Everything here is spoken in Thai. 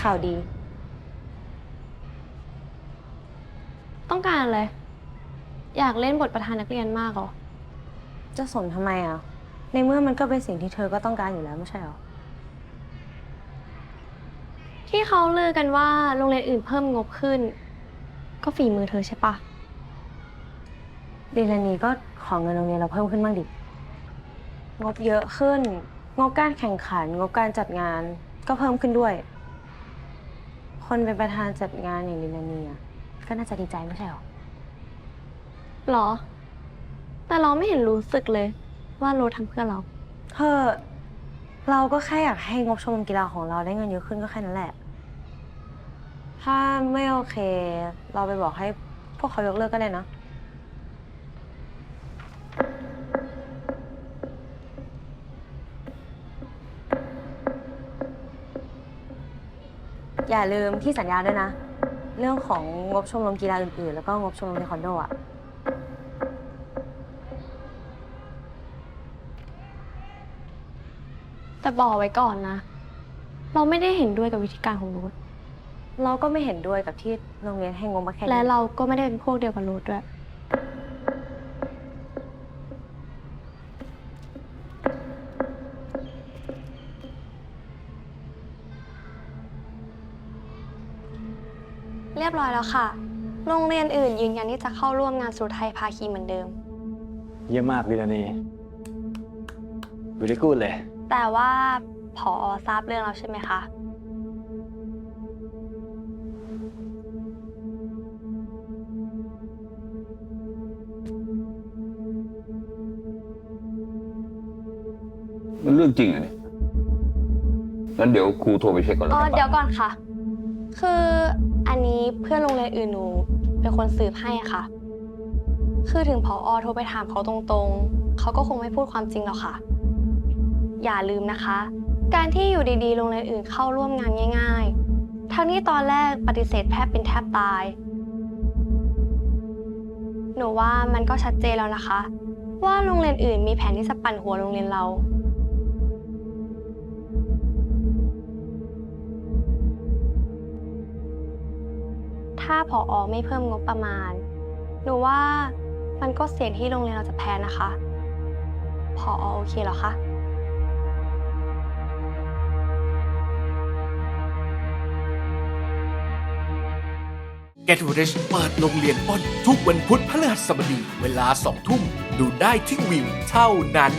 ข่าวดี ต้องการอะไร อยากเล่นบทประธานนักเรียนมากเหรอ จะสนทำไมอะ ในเมื่อมันก็เป็นสิ่งที่เธอก็ต้องการอยู่แล้วไม่ใช่หรอ ที่เขาลือกันว่าโรงเรียนอื่นเพิ่มงบขึ้น ก็ฝีมือเธอใช่ปะดีลานีก็ขอเงินโรงเรียนเราเพิ่มขึ้นบ้างดิ งบเยอะขึ้น งบการแข่งขัน งบการจัดงานก็เพิ่มขึ้นด้วย คนเป็นประธานจัดงานอย่างดีลานีอะก็น่าจะดีใจไม่ใช่หรอ หรอ แต่เราไม่เห็นรู้สึกเลยว่าโรถทำเพื่อเรา เธอ เราก็แค่อยากให้งบชมรมกีฬาของเราได้เงินเยอะขึ้นก็แค่นั้นแหละ ถ้าไม่โอเค เราไปบอกให้พวกเขายกเลิกก็ได้นะ อย่าลืมที่สัญญาด้วยนะ เรื่องของงบชมรมกีฬาอื่น ๆ แล้วก็งบชมรมเทควันโดอะ แต่บอกไว้ก่อนนะ เราไม่ได้เห็นด้วยกับวิธีการของโรถเราก็ไม่เห็นด้วยกับที่โรงเรียนให้งบมาแค่นี้และเราก็ไม่ได้เป็นพวกเดียวกับโรถด้วย เรียบร้อยแล้วค่ะ โรงเรียนอื่นยืนยันที่จะเข้าร่วมงานสุไทยภาคีเหมือนเดิม เยี่ยมมากลีลานีวิลกูดเลย แต่ว่าผอทราบเรื่องแล้วใช่ไหมคะ มันเรื่องจริงเหรอเนี่ยงั้นเดี๋ยวครูโทรไปเช็คก่อนแล้อ๋วอกันเดี๋ยวก่อนค่ะ คืออันนี้เพื่อนโรงเรียนอื่นหนูเป็นคนสืบให้ค่ะ คือถึงผออโทรไปถามเขาตรงๆ เขาก็คงไม่พูดความจริงหรอกค่ะ อย่าลืมนะคะ การที่อยู่ดีๆ โรงเรียนอื่นเข้าร่วมงานง่าย ๆ ทั้งที่ตอนแรกปฏิเสธแทบเป็นแทบตาย หนูว่ามันก็ชัดเจนแล้วนะคะ ว่าโรงเรียนอื่นมีแผนที่จะปั่นหัวโรงเรียนเรา ถ้าผออไม่เพิ่มงบประมาณ หนูว่ามันก็เสี่ยงที่โรงเรียนเราจะแพ้นะคะ ผออโอเคเหรอคะ Get Rich เปิดโรงเรียนอ้นทุกวันพุธพฤหัสบดี เวลาสองทุ่ม ดูได้ที่วิวเท่านั้น